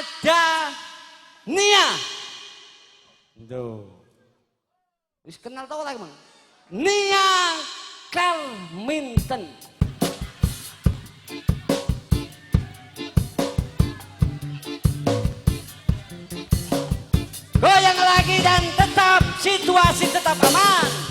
ada Nia. Duh. Wis kenal tau lagi mang. Nia Carminton. Goyang lagi dan tetap situasi tetap aman.